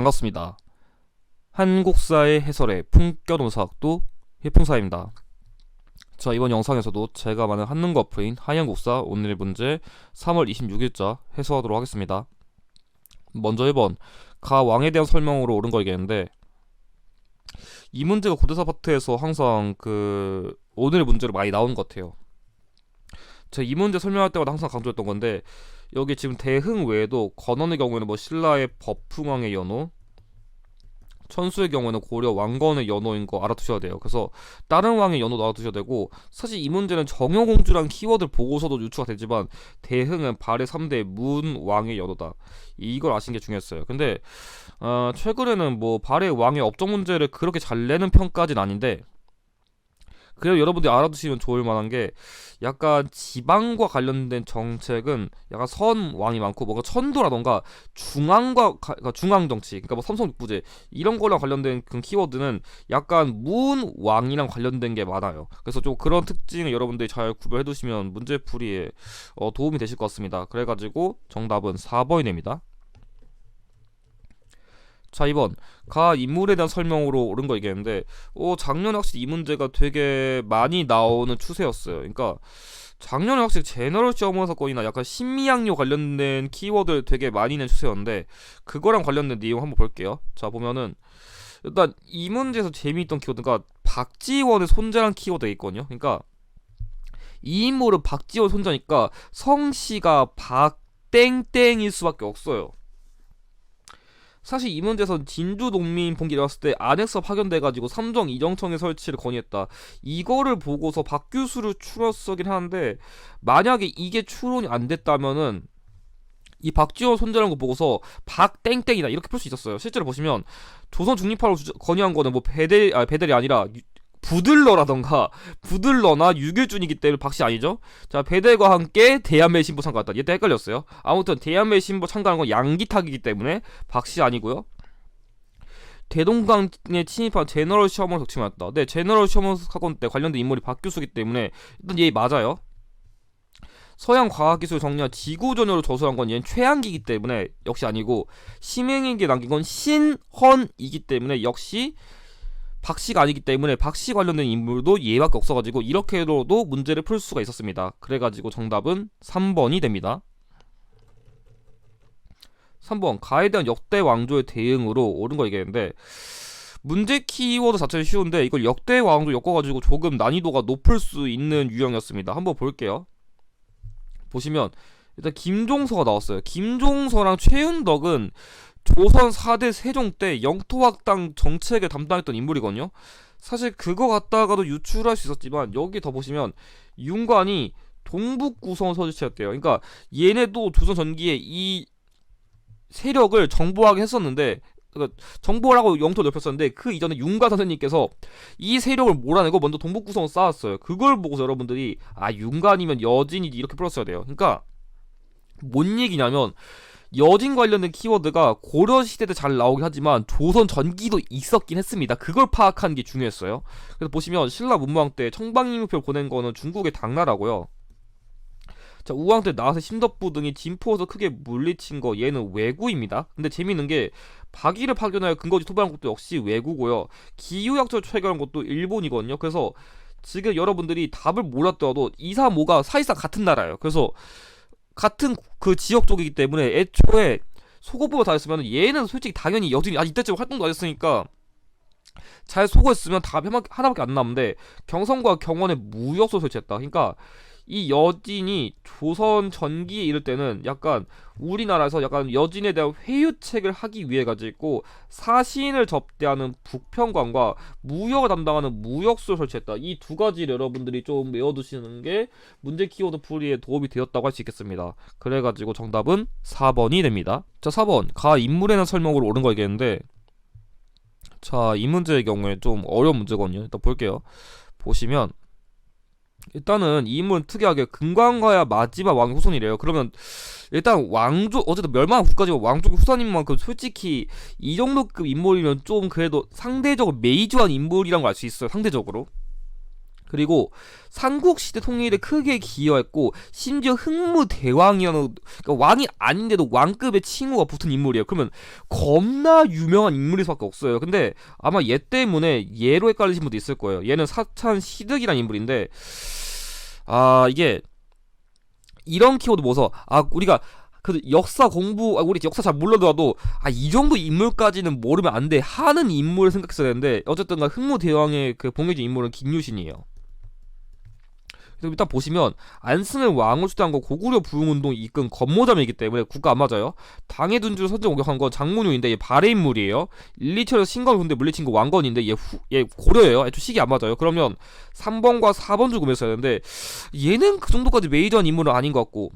반갑습니다. 한국사의 해설의 품격 논사학도 해풍사입니다. 자 이번 영상에서도 제가 많은 한능과 프인 하얀국사 오늘의 문제 3월 26일자 해소하도록 하겠습니다. 먼저 1번 가 왕에 대한 설명으로 옳은 거이겠는데 이 문제가 고대사 파트에서 항상 그 오늘의 문제로 많이 나오는 것 같아요. 제가 이 문제 설명할 때마다 항상 강조했던 건데 여기 지금 대흥 외에도 건원의 경우에는 뭐 신라의 법풍왕의 연호 천수의 경우에는 고려 왕건의 연호인 거 알아두셔야 돼요. 그래서 다른 왕의 연호도 알아두셔야 되고 사실 이 문제는 정효공주란 키워드 보고서도 유추가 되지만 대흥은 발해 3대 문 왕의 연호다. 이걸 아시는 게 중요했어요. 근데 어, 최근에는 뭐 발해 왕의 업적 문제를 그렇게 잘 내는 편까지는 아닌데 그래도 여러분들이 알아두시면 좋을 만한 게 약간 지방과 관련된 정책은 약간 선왕이 많고 뭔가 천도라던가 중앙과 가- 그러니까 중앙 정치 그러니까 뭐 삼성 육부제 이런 거랑 관련된 그 키워드는 약간 문왕이랑 관련된 게 많아요. 그래서 좀 그런 특징을 여러분들이 잘 구별해 두시면 문제 풀이에 어, 도움이 되실 것 같습니다. 그래가지고 정답은 4번이 됩니다. 자 2번 가 인물에 대한 설명으로 옳은 거 얘기했는데 어 작년에 확실히 이 문제가 되게 많이 나오는 추세였어요. 그러니까 작년에 확실히 제너럴 시어머 사건이나 약간 신미양요 관련된 키워드 되게 많이 낸 추세였는데 그거랑 관련된 내용 한번 볼게요. 자 보면은 일단 이 문제에서 재미있던 키워드가 박지원의 손자란 키워드가 있거든요. 그러니까 이 인물은 박지원 손자니까 성씨가 박땡땡일 수밖에 없어요. 사실 이 문제에선 진주 농민 봉기 나왔을 때 안에서 파견돼가지고 삼정 이정청의 설치를 건의했다. 이거를 보고서 박 교수를 추렸어긴 하는데 만약에 이게 추론이 안 됐다면은 이 박지원 손자라는 거 보고서 박땡땡이다 이렇게 풀 수 있었어요. 실제로 보시면 조선 중립화를 주- 건의한 거는 뭐 배대 아 배델이 아니라 유- 부들러라던가 부들러나 유교준이기 때문에 박씨 아니죠? 자 배델과 함께 대한매 신부 참가했다. 얘때 헷갈렸어요. 아무튼 대한매 신부 참가한 건 양기탁이기 때문에 박씨 아니고요. 대동강에 침입한 제너럴 셔먼 덕치맞다. 네, 제너럴 셔먼 사건 때 관련된 인물이 박 교수기 때문에 일단 얘 맞아요. 서양 과학기술 정리한 지구 전열을 저술한 건 얘는 최양기이기 때문에 역시 아니고 심행에게 남긴 건 신헌이기 때문에 역시 박씨가 아니기 때문에 박씨 관련된 인물도 얘밖에 없어가지고 이렇게로도 문제를 풀 수가 있었습니다. 그래가지고 정답은 3번이 됩니다. 3번 가에 대한 역대 왕조의 대응으로 옳은 거 얘기했는데 문제 키워드 자체는 쉬운데 이걸 역대 왕조 엮어가지고 조금 난이도가 높을 수 있는 유형이었습니다. 한번 볼게요. 보시면 일단 김종서가 나왔어요. 김종서랑 최윤덕은 조선 4대 세종 때 영토확당 정책을 담당했던 인물이거든요. 사실 그거 갖다가도 유출할 수 있었지만 여기 더 보시면 윤관이 동북 구성을 설치했대요. 그러니까 얘네도 조선 전기에 이 세력을 정보하게 했었는데 그러니까 정보를 하고 영토를 넓혔었는데 그 이전에 윤가 선생님께서 이 세력을 몰아내고 먼저 동북 구성을 쌓았어요. 그걸 보고서 여러분들이 아 윤관이면 여진이지 이렇게 풀었어야 돼요. 그러니까 뭔 얘기냐면 여진 관련된 키워드가 고려 시대 때잘 나오긴 하지만 조선 전기도 있었긴 했습니다. 그걸 파악하는 게 중요했어요. 그래서 보시면 신라 문무왕 때 청방임표 보낸 거는 중국의 당나라고요. 자 우왕 때 나와서 심덕부 등이 진포에서 크게 물리친 거 얘는 외구입니다. 근데 재밌는 게 박이를 파견하여 근거지 토벌한 것도 역시 외구고요. 기후약절 체결한 것도 일본이거든요. 그래서 지금 여러분들이 답을 몰랐더라도 2, 3, 5가 사실상 같은 나라예요. 그래서 같은 그 지역 쪽이기 때문에 애초에 속어보고 다 했으면 얘는 솔직히 당연히 여진이 아 이때쯤 활동도 안 했으니까 잘 속어했으면 답이 하나- 하나밖에 안 남는데 경성과 경원에 무역소 설치했다. 그러니까 이 여진이 조선 전기에 이를 때는 약간 우리나라에서 약간 여진에 대한 회유책을 하기 위해 가지고 사신을 접대하는 북평관과 무역을 담당하는 무역소를 설치했다. 이 두 가지를 여러분들이 좀 외워두시는 게 문제 키워드 풀이에 도움이 되었다고 할 수 있겠습니다. 그래가지고 정답은 4번이 됩니다. 자, 4번. 가 인물에 대한 설명으로 옳은 거 얘기했는데 자, 이 문제의 경우에 좀 어려운 문제거든요. 일단 볼게요. 보시면 일단은 이 인물은 특이하게 금광과야 마지막 왕의 후손이래요. 그러면 일단 왕족 어쨌든 멸망한 국가지만 왕족의 후손인 만큼 솔직히 이 정도급 인물이면 좀 그래도 상대적으로 메이저한 인물이란 걸 알 수 있어요. 상대적으로. 그리고 삼국시대 통일에 크게 기여했고 심지어 흥무대왕이라는 그러니까 왕이 아닌데도 왕급의 칭호가 붙은 인물이에요. 그러면 겁나 유명한 인물일 수밖에 없어요. 근데 아마 얘 때문에 얘로 헷갈리신 분도 있을 거예요. 얘는 사찬 시득이라는 인물인데 아 이게 이런 키워드 모서 아 우리가 그 역사 공부 아, 우리 역사 잘 몰라도 아 이 정도 인물까지는 모르면 안 돼 하는 인물을 생각했어야 되는데 어쨌든간 흥무대왕의 그 봉해진 인물은 김유신이에요. 일단 보시면 안승을 왕을 추대한 건 고구려 부흥운동이 이끈 건모자이기 때문에 국가 안 맞아요. 당해 둔주를 선제 공격한 건 장문효인데 얘 발해 인물이에요. 1, 2철에서 신건 군대 물리친 거 왕건인데 얘, 후, 얘 고려예요. 애초 시기 안 맞아요. 그러면 3번과 4번 줄 구매했어야 되는데 얘는 그 정도까지 메이저한 인물은 아닌 것 같고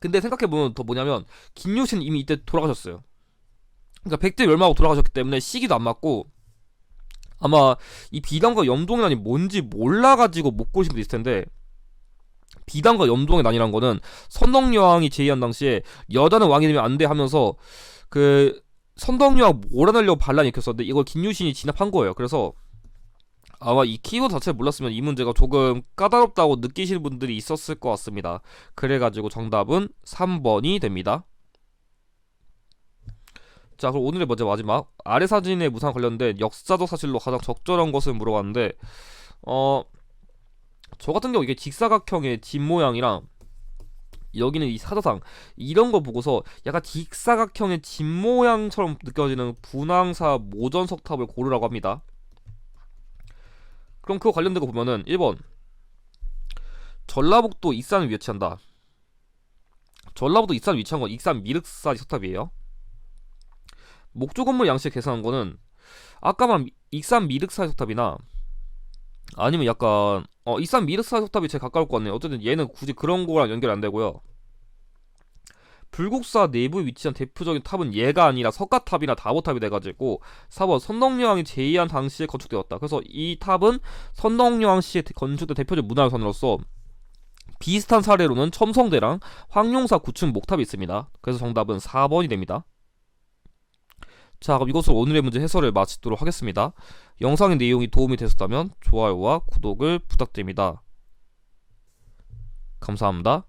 근데 생각해보면 더 뭐냐면 김유신 이미 이때 돌아가셨어요. 그러니까 백제 멸망하고 돌아가셨기 때문에 시기도 안 맞고 아마 이 비단과 염동의 난이 뭔지 몰라가지고 못 고르신 분도 있을 텐데 비단과 염동의 난이란 거는 선덕여왕이 제의한 당시에 여자는 왕이 되면 안 돼 하면서 그 선덕여왕 몰아내려고 반란이 일으켰었는데 이걸 김유신이 진압한 거예요. 그래서 아마 이 키워드 자체를 몰랐으면 이 문제가 조금 까다롭다고 느끼시는 분들이 있었을 것 같습니다. 그래가지고 정답은 3번이 됩니다. 자 그럼 오늘의 먼저 마지막 아래 사진의 무상 관련된 역사적 사실로 가장 적절한 것을 물어봤는데 어 저 같은 경우 이게 직사각형의 집 모양이랑 여기는 이 사자상 이런 거 보고서 약간 직사각형의 집 모양처럼 느껴지는 분황사 모전석탑을 고르라고 합니다. 그럼 그거 관련된 거 보면은 1번 전라북도 익산을 위치한다. 전라북도 익산을 위치한 건 익산 미륵사 석탑이에요. 목조 건물 양식 계산한 거는 아까 말한 익산 미륵사 석탑이나 아니면 약간 어 익산 미륵사 석탑이 제일 가까울 것 같네요. 어쨌든 얘는 굳이 그런 거랑 연결 안 되고요. 불국사 내부에 위치한 대표적인 탑은 얘가 아니라 석가탑이나 다보탑이 돼가지고 4번 선덕여왕이 제의한 당시에 건축되었다. 그래서 이 탑은 선덕여왕 시에 건축된 대표적 문화유산으로서 비슷한 사례로는 첨성대랑 황룡사 구층 목탑이 있습니다. 그래서 정답은 4번이 됩니다. 자 그럼 이것으로 오늘의 문제 해설을 마치도록 하겠습니다. 영상의 내용이 도움이 되셨다면 좋아요와 구독을 부탁드립니다. 감사합니다.